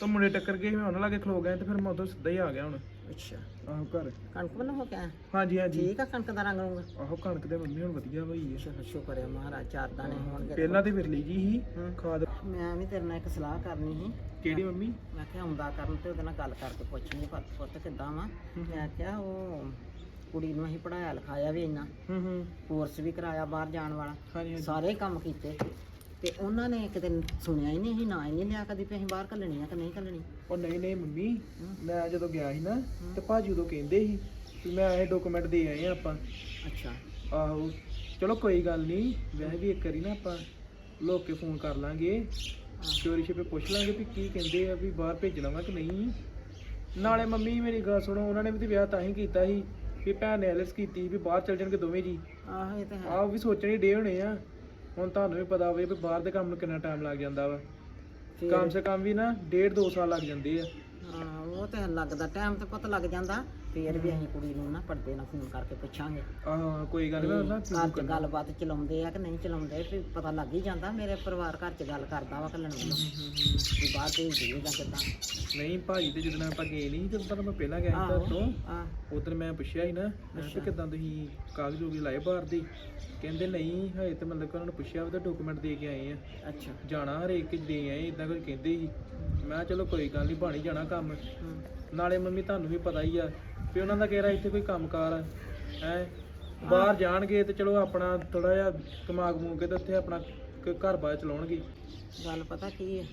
ਤਾਂ ਮੁੰਡੇ ਟੱਕਰ ਗਏ ਮੈਂ ਉਹਨਾਂ ਲਾਗੇ ਖਲੋ ਗਿਆ ਤੇ ਫਿਰ ਮੈਂ ਉਧਰ ਸਿੱਧਾ ਹੀ ਆ ਗਿਆ ਹੁਣ। ਅੱਛਾ। ਆਹੋ ਘਰ। ਕਣਕ ਬਣਾ ਹੋ ਗਿਆ ਹਾਂਜੀ ਹਾਂਜੀ। ਠੀਕ ਆ ਕਣਕ ਦਾ ਰੰਗ ਰੂੰਗਾ? ਆਹੋ ਕਣਕ ਤੇ ਮੰਮੀ ਹੁਣ ਵਧੀਆ ਹੋਈ ਹੈ ਚਲੋ ਸ਼ੁਕਰ ਹੈ ਮਹਾਰਾਜ ਚਾਰ ਦਾਣੇ ਹੋਣਗੇ। ਪਹਿਲਾਂ ਤੇ ਜੀ ਸੀ। ਖਾਦ। ਮੈਂ ਵੀ ਤੇਰੇ ਨਾਲ ਇੱਕ ਸਲਾਹ ਕਰਨੀ ਸੀ। ਕਿਹੜੀ ਮੰਮੀ? ਮੈਂ ਕਿਹਾ ਆਉਂਦਾ ਕਰਨ ਤੇ ਉਹਦੇ ਨਾਲ ਗੱਲ ਕਰਕੇ ਪੁੱਛਣੀ ਪਰ ਪੁੱਤ ਕਿੱਦਾਂ ਵਾ? ਮੈਂ ਕਿਹਾ ਉਹ ਕੁੜੀ ਨੂੰ ਅਸੀਂ ਪੜਾਇਆ ਲਿਖਾਇਆ ਵੀ ਇੰਨਾ। ਹੂੰ ਹੂੰ। ਕੋਰਸ ਵੀ ਕਰਾਇਆ ਬਾਹਰ ਜਾਣ ਵਾਲਾ। ਸਾਰੇ ਕੰਮ ਕੀਤੇ। ਤੇ ਉਹਨਾਂ ਨੇ ਕਿਤੇ ਸੁਣਿਆ ਹੀ ਨਹੀਂ ਅਸੀਂ ਨਾ ਹੀ ਨਹੀਂ ਲਿਆ ਕਦੀ ਵੀ ਅਸੀਂ ਬਾਹਰ ਘੱਲਣੀ ਆ ਕਿ ਨਹੀਂ ਘੱਲਣੀ। ਉਹ ਨਹੀਂ ਨਹੀਂ ਮੰਮੀ ਮੈਂ ਜਦੋਂ ਗਿਆ ਸੀ ਨਾ ਤੇ ਭਾਜੀ ਉਦੋਂ ਕਹਿੰਦੇ ਸੀ ਕਿ ਮੈਂ ਇਹ ਡਾਕੂਮੈਂਟ ਦੇ ਆਏ ਆ ਆਪਾਂ। ਅੱਛਾ। ਆਹੋ ਚਲੋ ਕੋਈ ਗੱਲ ਨਹੀਂ ਵੈਸੇ ਵੀ ਇੱਕ ਵਾਰੀ ਨਾ ਆਪਾਂ ਲੋਕ ਕੇ ਫੋਨ ਕਰ ਲਾਂਗੇ। ਚੋਰੀ ਛਿਪੇ ਪੁੱਛ ਲਾਂਗੇ ਵੀ ਕੀ ਕਹਿੰਦੇ ਆ ਵੀ ਬਾਹਰ ਭੇਜਣਾ ਵਾ ਕਿ ਨਹੀਂ। ਨਾਲੇ ਮੰਮੀ ਮੇਰੀ ਗੱਲ ਸੁਣੋ ਉਹਨਾਂ ਨੇ ਵੀ ਤੇ ਵਿਆਹ ਤਾਂ ਹੀ ਕੀਤਾ ਸੀ ਵੀ ਭੈਣ ਨੇ ਐਲਸ ਕੀਤੀ ਵੀ ਬਾਹਰ ਚੱਲ ਜਾਣਗੇ ਦੋਵੇਂ ਜੀ। ਆਹੋ ਇਹ ਤਾਂ ਹੈ। ਆਹ ਵੀ ਸੋਚਣੀ ਡੇ ਹੋਣੇ ਆ ਹੁਣ ਤੁਹਾਨੂੰ ਵੀ ਪਤਾ ਹੋਵੇ ਵੀ ਬਾਹਰ ਦੇ ਕੰਮ ਨੂੰ ਕਿੰਨਾ ਟਾਈਮ ਲੱਗ ਜਾਂਦਾ ਵਾ। ਕਮ ਸੇ ਕਮ ਵੀ ਨਾ ਡੇਢ ਦੋ ਸਾਲ ਲੱਗ ਜਾਂਦੇ ਆ। ਹਾਂ ਉਹ ਤੇ ਲੱਗਦਾ ਟਾਈਮ ਤੇ ਪਤਾ ਲੱਗ ਜਾਂਦਾ। ਫੇਰ ਵੀ ਅਸੀਂ ਕੁੜੀ ਨੂੰ ਨਾ ਪਰਦੇ ਨਾਲ ਫੋਨ ਕਰਕੇ ਪੁੱਛਾਂਗੇ। ਆਹ ਕੋਈ ਗੱਲ ਨਹੀਂ। ਨਾ ਘਰ 'ਚ ਗੱਲਬਾਤ ਚਲਾਉਂਦੇ ਆ ਕਿ ਨਹੀਂ ਚਲਾਉਂਦੇ ਵੀ ਪਤਾ ਲੱਗ ਹੀ ਜਾਂਦਾ ਮੇਰੇ ਪਰਿਵਾਰ ਘਰ 'ਚ ਗੱਲ ਕਰਦਾ ਵਾ ਕੱਲਣ ਵੱਲੋਂ ਵੀ ਬਾਹਰ ਭੇਜ ਦੇਈਏ ਜਾਂ ਕਿੱਦਾਂ। ਨਹੀਂ ਭਾਜੀ ਤੇ ਜਦੋਂ ਆਪਾਂ ਗਏ ਨਹੀਂ ਜਦੋਂ ਤੁਹਾਨੂੰ ਮੈਂ ਪਹਿਲਾਂ ਗਿਆ ਸੀ ਆਹੋ। ਤੁਹਾਡੇ ਤੋਂ ਆ ਉਦੋਂ ਮੈਂ ਪੁੱਛਿਆ ਸੀ ਨਾ ਮੈਂ ਕਿਹਾ ਕਿਦਾਂ ਤੁਸੀਂ ਕਾਗਜ਼ ਹੋ ਗਏ ਲਾਏ ਬਾਹਰ ਦੇ? ਕਹਿੰਦੇ ਨਹੀਂ ਹਜੇ ਤੇ ਮਤਲਬ ਕਿ ਉਹਨਾਂ ਨੂੰ ਪੁੱਛਿਆ ਵੀ ਤਾਂ ਡਾਕੂਮੈਂਟ ਦੇ ਕੇ ਆਏ ਆ। ਅੱਛਾ। ਜਾਣਾ ਹਰੇਕ ਦੇ ਆਏ ਇਦਾਂ ਕੁਝ ਕਹਿੰਦੇ ਸੀ। ਮੈਂ ਕਿਹਾ ਚਲੋ ਕੋਈ ਗੱਲ ਨਹੀਂ ਬਣ ਹੀ ਜਾਣਾ ਕੰਮ। ਨਾਲੇ ਮੰਮੀ ਤੁਹਾਨੂੰ ਵੀ ਪਤਾ ਹੀ ਆ ਵੀ ਉਹਨਾਂ ਦਾ ਕਿਹੜਾ ਇੱਥੇ ਕੋਈ ਕੰਮਕਾਰ ਆ ਹੈ? ਬਾਹਰ ਜਾਣਗੇ ਤੇ ਚਲੋ ਆਪਣਾ ਥੋੜਾ ਜਿਹਾ ਦਿਮਾਗ ਮੂਕ ਕੇ ਤੇ ਉੱਥੇ ਆਪਣਾ ਕ- ਘਰ-ਬਾਰ ਚਲਾਉਣਗੇ। ਗੱਲ ਪਤਾ ਕੀ ਹੈ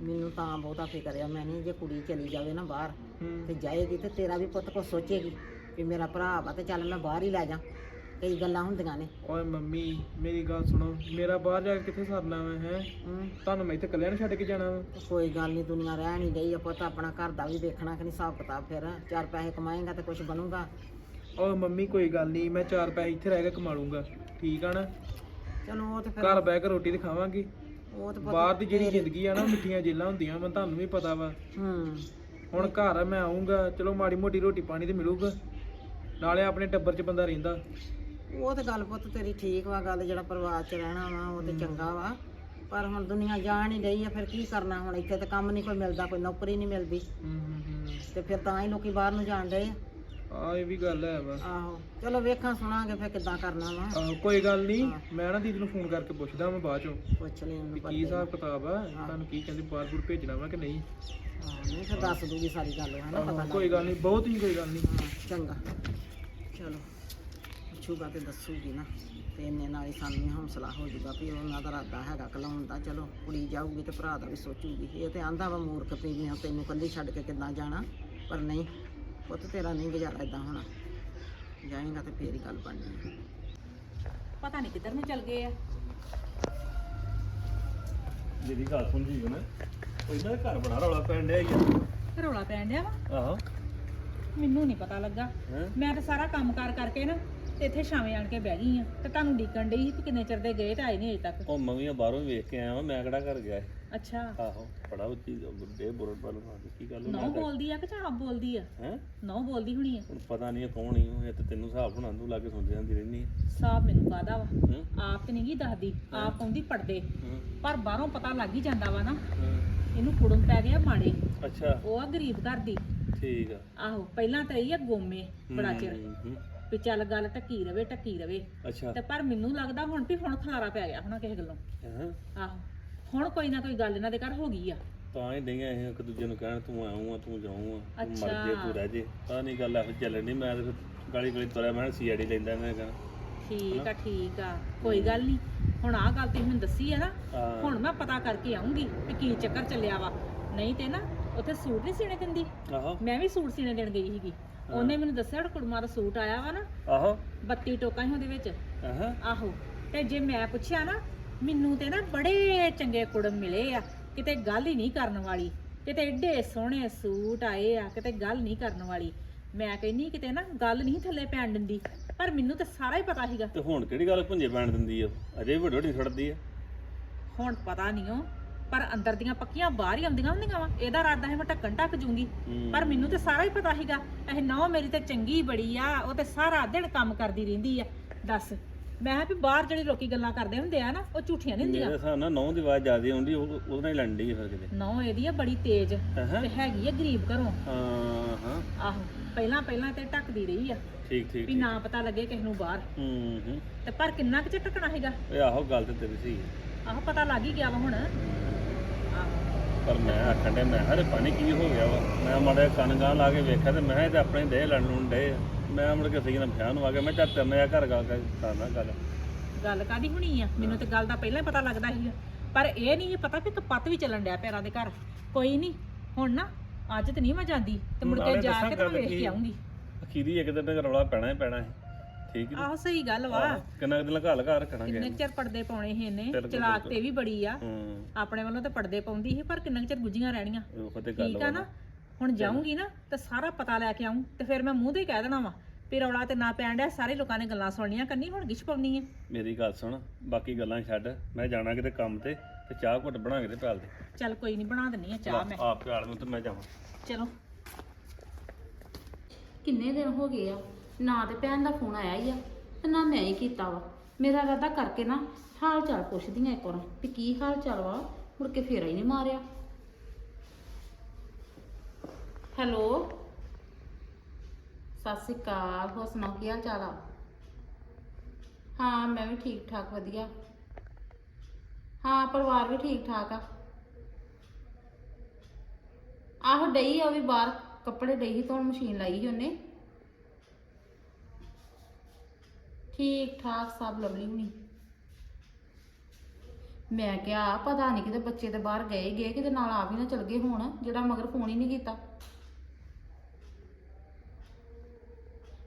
ਮੈਨੂੰ ਤਾਂ ਬਹੁਤਾ ਫਿਕਰ ਆ ਮੈਂ ਨਹੀਂ ਜੇ ਕੁੜੀ ਚਲੀ ਜਾਵੇ ਨਾ ਬਾਹਰ ਹੂੰ। ਤੇ ਜਾਏਗੀ ਤੇ ਤੇਰਾ ਵੀ ਪੁੱਤ ਕੋ ਸੋਚੇਗੀ ਵੀ ਮੇਰਾ ਭਰਾ ਵਾ ਤੇ ਚੱਲ ਮੈਂ ਬਾਹਰ ਹੀ ਲੈ ਜਾ। ਕਈ ਗੱਲਾਂ ਹੁੰਦੀਆਂ ਨੇ। ਓਏ ਮੰਮੀ ਮੇਰੀ ਗੱਲ ਸੁਣੋ ਮੇਰਾ ਬਾਹਰ ਜਾ ਕੇ ਕਿੱਥੇ ਸਰਨਾ ਵਾ ਹੈ? ਹੂੰ। ਤੁਹਾਨੂੰ ਮੈਂ ਇੱਥੇ ਇਕੱਲਿਆਂ ਨੂੰ ਛੱਡ ਕੇ ਜਾਣਾ ਵਾ। ਕੋਈ ਗੱਲ ਨਹੀਂ ਦੁਨੀਆ ਰਹਿ ਨਹੀਂ ਆ ਪੁੱਤ ਆਪਣਾ ਘਰ ਦਾ ਵੀ ਵੇਖਣਾ ਕਿ ਨਹੀਂ ਹਿਸਾਬ ਕਿਤਾਬ ਫਿਰ। ਚਾਰ ਪੈਸੇ ਕਮਾਏਗਾ ਤੇ ਕੁਝ ਬਣੂਗਾ। ਓਏ ਮੰਮੀ ਕੋਈ ਗੱਲ ਨਹੀਂ ਮੈਂ ਚਾਰ ਪੈਸੇ ਇੱਥੇ ਰਹਿ ਕੇ ਕਮਾ ਲੂੰਗਾ ਠੀਕ ਆ ਨਾ? ਚਲੋ ਉਹ ਤੇ ਫਿਰ ਘਰ ਬਹਿ ਕੇ ਰੋਟੀ ਤੇ ਖਾਵਾਂਗੇ। ਉਹ ਤੇ ਪੁੱਤ ਬਾਹਰ ਦੀ ਜਿਹੜੀ ਜ਼ਿੰਦਗੀ ਆ ਨਾ ਮਿੱਠੀਆਂ ਜੇਲਾਂ ਹੁੰਦੀਆਂ ਵਾ ਤੁਹਾਨੂੰ ਵੀ ਪਤਾ ਵਾ। ਹੂੰ। ਹੁਣ ਘਰ ਆ ਮੈਂ ਆਉਂਗਾ ਚਲੋ ਮਾੜੀ ਮੋਟੀ ਰੋਟੀ ਪਾਣੀ ਤੇ ਮਿਲੂਗਾ। ਨਾਲੇ ਆਪਣੇ ਟੱਬਰ 'ਚ ਬੰਦਾ ਰਹਿੰਦਾ। ਉਹ ਤੇ ਗੱਲ ਪੁੱਤ ਤੇਰੀ ਠੀਕ ਵਾ ਗੱਲ ਜਿਹੜਾ ਪਰਿਵਾਰ 'ਚ ਰਹਿਣਾ ਵਾ ਉਹ ਤੇ ਚੰਗਾ ਵਾ। ਪਰ ਹੁਣ ਦੁਨੀਆ ਜਾਣ ਹੀ ਰਹੀ ਆ ਫਿਰ ਕੀ ਕਰਨਾ ਹੁਣ? ਇੱਥੇ ਤਾਂ ਕੰਮ ਨਹੀਂ ਕੋਈ ਮਿਲਦਾ ਕੋਈ ਨੌਕਰੀ ਨਹੀਂ ਮਿਲਦੀ। ਤੇ ਫਿਰ ਤਾਂ ਹੀ ਲੋਕੀ ਬਾਹਰ ਨੂੰ ਜਾਣ ਡਏ ਆ। ਆ ਇਹ ਵੀ ਗੱਲ ਹੈ ਵਾ ਆਹੋ। ਚਲੋ ਵੇਖਾਂ ਸੁਣਾਂਗੇ ਫਿਰ ਕਿੱਦਾਂ ਕਰਨਾ ਵਾ। ਆਹੋ ਕੋਈ ਗੱਲ ਨਹੀਂ ਮੈਂ ਨਾ ਦੀਦੀ ਨੂੰ ਫੋਨ ਕਰਕੇ ਪੁੱਛਦਾ ਮੈਂ ਬਾਅਦ ਚੋਂ ਪੁੱਛ ਲਈ ਉਹਨੂੰ ਵੀ ਪਤਾ ਕੀ ਹਿਸਾਬ ਕਿਤਾਬ ਆ ਤੁਹਾਨੂੰ ਕੀ ਕਹਿੰਦੇ ਬਾਹਰ ਬੂਰ ਭੇਜਣਾ ਵਾ ਕਿ ਨਹੀਂ? ਹਾਂ ਨਹੀਂ ਫਿਰ ਦੱਸ ਦੂਗੀ ਸਾਰੀ ਗੱਲ ਹੈ ਨਾ ਪਤਾ ਆਹੋ, ਲੱਗ ਕੋਈ ਗੱਲ ਨਹੀਂ ਬਹੁਤ ਹੀ ਕੋਈ ਗੱਲ ਨਹੀਂ ਹਾਂ, ਚੰਗਾ। ਚਲੋ। ਪੁੱਛੂਗਾ ਤੇ ਦੱਸੂਗੀ ਨਾ। ਤੇ ਇੰਨੇ ਨਾਲ ਹੀ ਸਾਨੂੰ ਹੌਸਲਾ ਹੋ ਜਾਊਗਾ ਵੀ ਉਹਨਾਂ ਦਾ ਇਰਾਦਾ ਹੈਗਾ ਕਲਾਉਣ ਦਾ। ਚਲੋ ਕੁੜੀ ਜਾਊਗੀ ਤੇ ਭਰਾ ਦਾ ਵੀ ਸੋਚੂਗੀ। ਇਹ ਤੇ ਆਂਦਾ ਵਾ ਮੂਰਖ ਵੀ ਮੈਂ ਤੈਨੂੰ ਕੱਲੀ ਛੱਡ ਕੇ ਕਿੱਦਾਂ ਜਾਣਾ? ਪਰ ਨਹੀਂ ਪੁੱਤ ਤੇਰਾ ਨਹੀਂ ਗੁਜ਼ਾਰਾ ਇਦਾਂ ਹੋਣਾ। ਜਾਏਗਾ ਤੇ ਫੇਰ ਹੀ ਗੱਲ ਬਣਨੀ ਹੈ ਪਤਾ ਨਹੀਂ ਕਿੱਧਰ ਨੂੰ ਚੱਲ ਗਏ ਆ। ਜਿਹੜੀ ਗੱਲ ਸੁਣ ਜੀ ਨਾ ਇਹਨਾਂ ਦੇ ਘਰ ਬੜਾ ਰੌਲਾ ਪੈਣ ਡਿਆ ਹੀ ਰੌਲਾ ਪੈਣ ਡਿਆ ਵਾ? ਆਹੋ। ਮੈਨੂੰ ਨਹੀਂ ਪਤਾ ਲੱਗਾ? ਮੈਂ ਤਾਂ ਸਾਰਾ ਕੰਮ ਕਾਰ ਕਰਕੇ ਨਾ ਤੇ ਇੱਥੇ ਛਾਵੇਂ ਆਣ ਕੇ ਬਹਿ ਗਈ ਆ। ਤੇ ਤੁਹਾਨੂੰ ਡੀਕਣ ਡਈ ਸੀ ਕਿ ਕਿੰਨੇ ਚਿਰ ਦੇ ਗਏ ਤੇ ਆਏ ਨਹੀਂ ਅਜੇ ਤੱਕ? ਉਹ ਮੰਮੀਆਂ ਬਾਹਰੋਂ ਵੇਖ ਕੇ ਆਇਆ ਵਾਂ ਮੈਂ ਕਿਹੜਾ ਘਰ ਗਿਆ ਸੀ? ਅੱਛਾ। ਆਹੋ ਬੜਾ ਉੱਚੀ ਬੁੱਢੇ ਬੁਰੜ ਪਲ ਕੀ ਗੱਲ ਨੌ ਬੋਲਦੀ ਆ ਕਿ ਚਾਹ ਬੋਲਦੀ ਆ? ਹੈ? ਨੌ ਬੋਲਦੀ ਹੋਣੀ ਆ। ਹੁਣ ਪਤਾ ਨਹੀਂ ਕੌਣ ਹੀ ਉਹ ਇਹ ਤੇ ਤੈਨੂੰ ਹਿਸਾਬ ਹੋਣਾ ਤੂੰ ਲਾਗੇ ਸੁਣਦੀ ਜਾਂਦੀ ਰਹਿੰਦੀ ਹੈ ਸਾਬ ਮੈਨੂੰ ਕਾਦਾ ਵਾ। ਹੂੰ। ਆਪ ਤੇ ਨਹੀਂ ਗੀ ਦੱਸਦੀ ਆਪ ਆਉਂਦੀ ਪੜਦੇ। ਹੂੰ, ਪਰ ਬਾਹਰੋਂ ਪਤਾ ਲੱਗ ਹੀ ਜਾਂਦਾ ਵਾ ਨਾ ਹੂੰ। ਇਹਨੂੰ ਕੁੜਮ ਪੈ ਗਿਆ ਮਾੜੇ। ਅੱਛਾ। ਉਹ ਆ ਗਰੀਬ ਘਰ ਦੀ। ਠੀਕ ਆ। ਆਹੋ ਪਹਿਲਾਂ ਤਾਂ ਇਹ ਆ ਗੋਮੇ ਬੜਾ ਚਿਰ। ਹੂੰ, ਹੂੰ। ਵੀ ਚੱਲ ਗੱਲ ਟੱਕੀ ਰਵੇ ਟੱਕੀ ਰਵੇ। ਅੱਛਾ। ਤੇ ਪਰ ਮੈਨੂੰ ਲੱਗਦਾ ਹੁਣ ਵੀ ਹੁਣ ਖਲਾਰਾ ਪੈ ਗਿਆ ਹੋਣਾ ਕਿਸੇ ਗੱਲੋਂ। ਹਾਂ। ਆਹੋ। ਹੁਣ ਕੋਈ ਨਾ ਕੋਈ ਗੱਲ ਇਹਨਾਂ ਦੇ ਘਰ ਹੋ ਗਈ ਆ। ਤਾਂ ਹੀ ਡਈਆਂ ਇਹ ਇੱਕ ਦੂਜੇ ਨੂੰ ਕਹਿਣ ਤੂੰ ਆਉਂ ਆ ਤੂੰ ਜਾਉਂ ਆ ਤੂੰ ਮਰ। ਜੇ ਤੂੰ ਰਹਿ ਜੇ ਤਾਂ ਨਹੀਂ ਗੱਲ ਇਹੋ ਚੱਲਣ ਨਹੀਂ ਮੈਂ ਤੇ ਗਾਲੀ ਗਲੀ ਤੁਰਿਆ ਮੈਂ ਸੀਆਈਡੀ ਲੈਂਦਾ ਨੇ ਕਹਿਣਾ ਠੀਕ ਆ ਠੀਕ ਆ ਕੋਈ ਗੱਲ ਨਹੀਂ। ਹੁਣ ਆਹ ਗੱਲ ਤੁਸੀਂ ਮੈਨੂੰ ਦੱਸੀ ਆ ਨਾ। ਹੁਣ ਮੈਂ ਪਤਾ ਕਰਕੇ ਆਉਂਗੀ ਕਿ ਕੀ ਚੱਕਰ ਚੱਲਿਆ ਵਾ। ਨਹੀਂ ਤੇ ਨਾ ਉੱਥੇ ਸੂਟ ਨਹੀਂ ਸੀਣੇ ਦਿੰਦੀ ਮੈਂ ਵੀ ਸੂਟ ਸੀਣੇ ਦੇਣ ਗਈ ਸੀਗੀ। ਉਹਨੇ ਮੈਨੂੰ ਦੱਸਿਆ ਕਿ ਕੁੜਮਾ ਦਾ ਸੂਟ ਆਇਆ ਵਾ ਨਾ। ਆਹੋ। 32 ਟੋਕਾਂ ਸੀ ਉਹਦੇ ਵਿੱਚ। ਆਹਾਂ। ਆਹੋ। ਤੇ ਜੇ ਮੈਂ ਪੁੱਛਿਆ ਨਾ ਮੈਨੂੰ ਤੇ ਨਾ ਬੜੇ ਚੰਗੇ ਕੁੜਮ ਮਿਲੇ ਆ। ਕਿਤੇ ਗੱਲ ਹੀ ਨਹੀਂ ਕਰਨ ਵਾਲੀ। ਕਿਤੇ ਏਡੇ ਸੋਹਣੇ ਸੂਟ ਆਏ ਆ ਕਿਤੇ ਗੱਲ ਨਹੀਂ ਕਰਨ ਵਾਲੀ। ਮੈਂ ਕਹਿੰਨੀ ਕਿਤੇ ਨਾ ਗੱਲ ਨਹੀਂ ਥੱਲੇ ਪੈਣ ਦਿੰਦੀ। ਪਰ ਮੈਨੂੰ ਤੇ ਸਾਰਾ ਹੀ ਪਤਾ ਸੀਗਾ। ਤੇ ਹੁਣ ਕਿਹੜੀ ਗੱਲ ਭੁੰਜੇ ਪੈਣ ਦਿੰਦੀ ਆ? ਅਜੇ ਵੱਡੀ ਵੱਡੀ ਛੱਡਦੀ ਆ। ਹੁਣ ਪਤਾ ਨਹੀਂ ਉਹ ਪਰ ਅੰਦਰ ਦੀਆਂ ਪੱਕੀਆਂ ਬਾਹਰ ਹੀ ਆਉਂਦੀਆਂ ਹੁੰਦੀਆਂ ਵਾ। ਇਹਦਾ ਇਰਾਦਾ ਹੈ ਮੈਂ ਢੱਕਣ ਢੱਕ ਜੂੰਗੀ। ਪਰ ਮੈਨੂੰ ਤੇ ਸਾਰਾ ਹੀ ਪਤਾ ਸੀਗਾ। ਇਹ ਨੌ ਮੇਰੀ ਤੇ ਚੰਗੀ ਬੜੀ ਆ ਉਹ ਤੇ ਸਾਰਾ ਦਿਨ ਕੰਮ ਕਰਦੀ ਰਹਿੰਦੀ ਆ। ਦੱਸ। ਮੈਂ ਕਿਹਾ ਵੀ ਬਾਹਰ ਜਿਹੜੇ ਲੋਕੀ ਗੱਲਾਂ ਕਰਦੇ ਹੁੰਦੇ ਆ ਨਾ ਉਹ ਝੂਠੀਆਂ ਨਹੀਂ ਹੁੰਦੀਆਂ। ਮੇਰੇ ਹਿਸਾਬ ਨਾਲ ਨੌ ਦੀ ਆਵਾਜ਼ ਜ਼ਿਆਦਾ ਆਉਂਦੀ ਉਹ ਉਹਦੇ ਨਾਲ ਹੀ ਡਈ ਫਿਰ ਕਿਤੇ। ਨੌ ਇਹਦੀ ਆ ਬੜੀ ਤੇਜ਼। ਹੈਂ? ਤੇ ਹੈਗੀ ਆ ਗਰੀਬ ਘਰੋਂ। ਹਾਂ ਹਾਂ। ਆਹੋ। ਪਹਿਲਾਂ ਪਹਿਲਾਂ ਤੇ ਢੱਕਦੀ ਰਹੀ ਆ। ਠੀਕ ਠੀਕ ਵੀ ਨਾ ਪਤਾ ਲੱਗੇ ਕਿਸ ਨੂੰ ਬਾਹਰ। ਹੂੰ ਹੂੰ। ਤੇ ਪਰ ਕਿੰਨਾ ਕੁ ਚਿਰ ਢੱਕਣਾ ਹੈਗਾ ਇਹ ਆਹੋ ਗੱਲ ਤੇ ਤੇਰੀ ਸਹੀ ਹੈ ਆਹੋ ਪਤਾ ਲੱਗ ਹੀ ਗਿਆ ਵਾ ਹੁਣ। ਪਰ ਮੈਂ ਆਖਣ ਡਿਆ ਮੈਂ ਹਰੇ ਪਾਣੀ ਕੀ ਹੋ ਗਿਆ ਵਾ। ਮੈਂ ਮਾੜੇ ਕੰਨ ਗਾਂ ਲਾ ਕੇ ਵੇਖਿਆ ਤੇ ਮੈਂ ਕਿਹਾ ਇਹ ਤੇ ਆਪਣੇ ਦੇ ਲੜਨ ਨੂੰ ਡੇ ਮੈਂ ਮੁੜ ਕੇ ਸਹੀ ਨਾ ਫਿਆਨ ਨੂੰ ਆ ਗਿਆ। ਮੈਂ ਨਾਲ ਆ ਘਰ ਗੱਲ ਕਰਨਾ ਗੱਲ। ਗੱਲ ਕਾਦੀ ਹੋਣੀ ਆ? ਮੈਨੂੰ ਤੇ ਗੱਲ ਦਾ ਪਹਿਲਾਂ ਹੀ ਪਤਾ ਲੱਗਦਾ ਸੀ ਪਰ ਇਹ ਨਹੀਂ ਪਤਾ ਵੀ ਕਪੱਤ ਵੀ ਚੱਲਣ ਡਿਆ ਪੈਰਾਂ ਦੇ ਘਰ। ਕੋਈ ਨਹੀਂ ਹੁਣ ਨਾ ਅੱਜ ਤੇ ਨਹੀਂ ਮੈਂ ਜਾਂਦੀ। ਤੇ ਮੁੜ ਕੇ ਜਾ ਕੇ ਤੇ ਮੈਂ ਵੇਖ ਕੀ? ਕੇ ਆਉਂਗੀ ਅਖੀਰੀ ਇੱਕ ਦਿਨ ਰੌਲਾ ਪੈਣਾ ਹੀ ਪੈਣਾ ਹੈ ਠੀਕ ਹੈ ਆਹੋ ਸਹੀ ਗੱਲ ਵਾ। ਕਿੰਨਾ ਕੁ ਦਿਨ ਲਗਾ ਲਗਾ ਰੱਖਣਾ ਕਿੰਨੇ ਕੁ ਚਿਰ ਪਰਦੇ ਪਾਉਣੇ ਸੀ ਇਹਨੇ? ਚਲਾਕ ਤੇ ਵੀ ਬੜੀ ਆ। ਹੂੰ। ਆਪਣੇ ਵੱਲੋਂ ਤੇ ਪਰਦੇ ਪਾਉਂਦੀ ਸੀ ਪਰ ਕਿੰਨਾ ਕੁ ਚਿਰ ਗੁੱਜੀਆਂ ਰਹਿਣੀਆਂ। ਉਹ ਤੇ ਗੱਲ ਠੀਕ ਆ ਨਾ? ਹੁਣ ਜਾਊਂਗੀ ਨਾ ਤੇ ਸਾਰਾ ਪਤਾ ਲੈ ਕੇ ਆਉਂ ਤੇ ਫਿਰ ਮੈਂ ਮੂੰਹ ਤੇ ਹੀ ਕਹਿ ਦੇਣਾ ਵਾ ਵੀ ਰੌਲਾ ਤੇ ਨਾ ਪੈਣ ਡਿਆ ਸਾਰੇ ਲੋਕਾਂ ਨੇ ਗੱਲਾਂ ਸੁਣਨੀਆਂ ਕੰਨੀ ਹੁਣ ਗਿਸ਼ ਪਾਉਣੀ ਆ। ਮੇਰੀ ਗੱਲ ਸੁਣ ਬਾਕੀ ਗੱਲਾਂ ਛੱਡ ਮੈਂ ਜਾਣਾ ਕਿਤੇ ਕੰਮ ਤੇ ਤੇ ਚਾਹ ਘੁੱਟ ਬਣਾ ਕੇ ਤੇ ਪਿਆਲ ਦੇ। ਚੱਲ ਕੋਈ ਨਹੀਂ ਬਣਾ ਦਿੰਨੀ ਆ ਚਾਹ ਮੈਂ। ਆਪ ਪਿਆਲ ਨੂੰ ਤੇ ਮੈਂ ਜਾਵਾਂ। ਚਲੋ। ਕਿੰਨੇ ਦਿਨ ਹੋ ਗਏ ਆ? ਨਾ ਤੇ ਭੈਣ ਦਾ ਫੋਨ ਆਇਆ ਹੀ ਆ ਤੇ ਨਾ ਮੈਂ ਹੀ ਕੀਤਾ ਵਾ। ਮੇਰਾ ਇਰਾਦਾ ਕਰਕੇ ਨਾ ਹਾਲ ਚਾਲ ਪੁੱਛਦੀ ਆ ਇੱਕ ਵਾਰ ਵੀ ਕੀ ਹਾਲ ਚਾਲ ਵਾ, ਮੁੜ ਕੇ ਫੇਰਾ ਹੀ ਨਹੀਂ ਮਾਰਿਆ। ਹੈਲੋ? ਸਤਿ ਸ਼੍ਰੀ ਅਕਾਲ, ਹੋਰ ਸੁਣਾਓ ਕੀ ਹਾਲ ਚਾਲ ਆ? ਹਾਂ, ਮੈਂ ਵੀ ਠੀਕ ਠਾਕ, ਵਧੀਆ। ਹਾਂ, ਪਰਿਵਾਰ ਵੀ ਠੀਕ ਠਾਕ ਆ। ਆਹੋ ਡਈ ਆ ਉਹ ਵੀ ਬਾਹਰ, ਕੱਪੜੇ ਡਈ ਸੀ ਧੋਣ, ਮਸ਼ੀਨ ਲਾਈ ਸੀ ਉਹਨੇ। ਠੀਕ ਠਾਕ ਸਭ ਲਵਲੀ ਹੁਣੀ। ਮੈਂ ਕਿਹਾ, ਪਤਾ ਨਹੀਂ ਕਿਤੇ ਬੱਚੇ ਤੇ ਬਾਹਰ ਗਏ ਗਏ, ਕਿਤੇ ਨਾਲ ਆ ਵੀ ਨਾ ਚਲ ਗਏ ਹੋਣ, ਜਿਹੜਾ ਮਗਰ ਫੋਨ ਹੀ ਨਹੀਂ ਕੀਤਾ।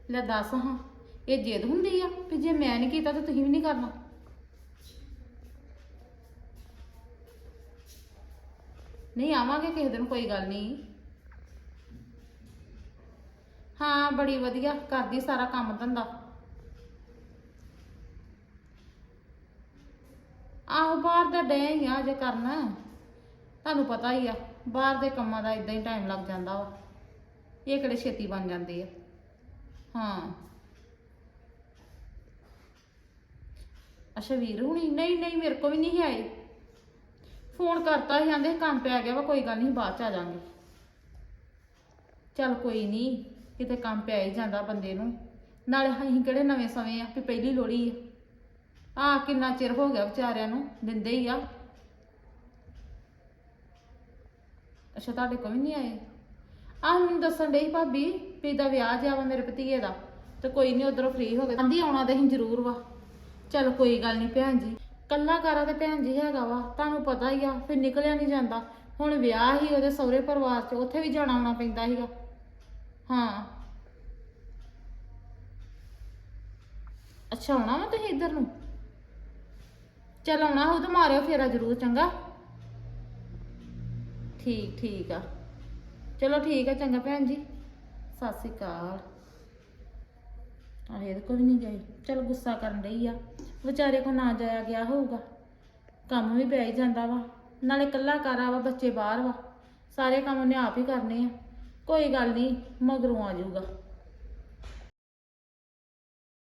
ਲੈ ਦੱਸ ਹਾਂ, ਇਹ ਜਿੱਦ ਹੁੰਦੀ ਆ ਵੀ ਜੇ ਮੈਂ ਨਹੀਂ ਕੀਤਾ ਤਾਂ ਤੁਸੀਂ ਵੀ ਨਹੀਂ ਕਰਨਾ। ਨਹੀਂ, ਆਵਾਂਗੇ ਕਿਸੇ ਦਿਨ, ਕੋਈ ਗੱਲ ਨਹੀਂ ਹਾਂ, ਬੜੀ ਵਧੀਆ, ਕਰਦੀ ਸਾਰਾ ਕੰਮ ਧੰਦਾ। ਆਹੋ ਬਾਹਰ ਦਾ ਡੇ ਹੀ ਆ ਜੇ ਕਰਨਾ। ਤੁਹਾਨੂੰ ਪਤਾ ਹੀ ਆ, ਬਾਹਰ ਦੇ ਕੰਮਾਂ ਦਾ ਇਦਾਂ ਹੀ ਟਾਈਮ ਲੱਗ ਜਾਂਦਾ ਵਾ। ਇਹ ਕਿਹੜੇ ਛੇਤੀ ਬਣ ਜਾਂਦੇ ਆ। ਹਾਂ। ਅੱਛਾ ਵੀਰ, ਹੁਣੀ ਨਹੀਂ ਨਹੀਂ, ਮੇਰੇ ਕੋ ਵੀ ਨਹੀਂ ਆਏ ਫੋਨ ਕਰਤਾ ਸੀ, ਆਂਦੇ ਕੰਮ ਪੈ ਗਿਆ ਵਾ, ਕੋਈ ਗੱਲ ਨਹੀਂ, ਬਾਅਦ ਚ ਆ ਜਾਾਂਗੇ। ਚੱਲ ਕੋਈ ਨਹੀਂ, ਕਿਤੇ ਕੰਮ ਪੈ ਹੀ ਜਾਂਦਾ ਬੰਦੇ ਨੂੰ। ਨਾਲੇ ਅਸੀਂ ਕਿਹੜੇ ਨਵੇਂ ਸਮੇਂ ਆ, ਵੀ ਪਹਿਲੀ ਲੋੜੀ ਆ। ਆ ਕਿੰਨਾ ਚਿਰ ਹੋ ਗਿਆ ਵਿਚਾਰਿਆਂ ਨੂੰ ਦਿੰਦੇ ਹੀ ਆ। ਅੱਛਾ, ਤੁਹਾਡੇ ਕੋਲ ਵੀ ਨਹੀਂ ਆਏ? ਆਹ ਮੈਨੂੰ ਦੱਸਣ ਡਈ ਭਾਬੀ ਵੀ ਦਾ ਵਿਆਹ ਜਿਆ ਵਾ ਮੇਰੇ ਭਤੀਏ ਦਾ, ਤੇ ਕੋਈ ਨਹੀਂ ਉਧਰੋਂ ਫ੍ਰੀ ਹੋ ਗਏ ਕਹਿੰਦੀ ਆਉਣਾ ਤੇ ਅਸੀਂ ਜ਼ਰੂਰ ਵਾ। ਚੱਲ ਕੋਈ ਗੱਲ ਨਹੀਂ ਭੈਣ ਜੀ। ਕੱਲਾ ਕਾਰਾ ਤੇ ਭੈਣ ਜੀ ਹੈਗਾ ਵਾ, ਤੁਹਾਨੂੰ ਪਤਾ ਹੀ ਆ, ਫਿਰ ਨਿਕਲਿਆ ਨਹੀਂ ਜਾਂਦਾ। ਹੁਣ ਵਿਆਹ ਹੀ ਉਹਦੇ ਸਹੁਰੇ ਪਰਿਵਾਰ 'ਚ, ਉੱਥੇ ਵੀ ਜਾਣਾ ਆਉਣਾ ਪੈਂਦਾ ਸੀਗਾ। ਹਾਂ। ਅੱਛਾ, ਆਉਣਾ ਵਾ ਤੁਸੀਂ ਇੱਧਰ ਨੂੰ? ਚੱਲ ਆਉਣਾ ਹੋ ਤਾਂ ਮਾਰਿਓ ਫੇਰਾ ਜ਼ਰੂਰ ਚੰਗਾ। ਠੀਕ ਠੀਕ ਆ। ਚਲੋ ਠੀਕ ਆ ਚੰਗਾ ਭੈਣ ਜੀ। ਸਤਿ ਸ਼੍ਰੀ ਅਕਾਲ। ਆ ਇਹਦੇ ਕੋਲ ਵੀ ਨਹੀਂ ਗਏ। ਚਲ ਗੁੱਸਾ ਕਰਨ ਡਈ ਆ। ਵਿਚਾਰੇ ਕੋ ਨਾ ਜਾਇਆ ਗਿਆ ਹੋਊਗਾ। ਕੰਮ ਵੀ ਪੈ ਹੀ ਜਾਂਦਾ ਵਾ। ਨਾਲੇ ਇਕੱਲਾ ਕਾਰਾ ਵਾ, ਬੱਚੇ ਬਾਹਰ ਵਾ। ਸਾਰੇ ਕੰਮ ਉਹਨੇ ਆਪ ਹੀ ਕਰਨੇ ਆ। ਕੋਈ ਗੱਲ ਨਹੀਂ ਮਗਰੋਂ ਆ ਜਾਊਗਾ।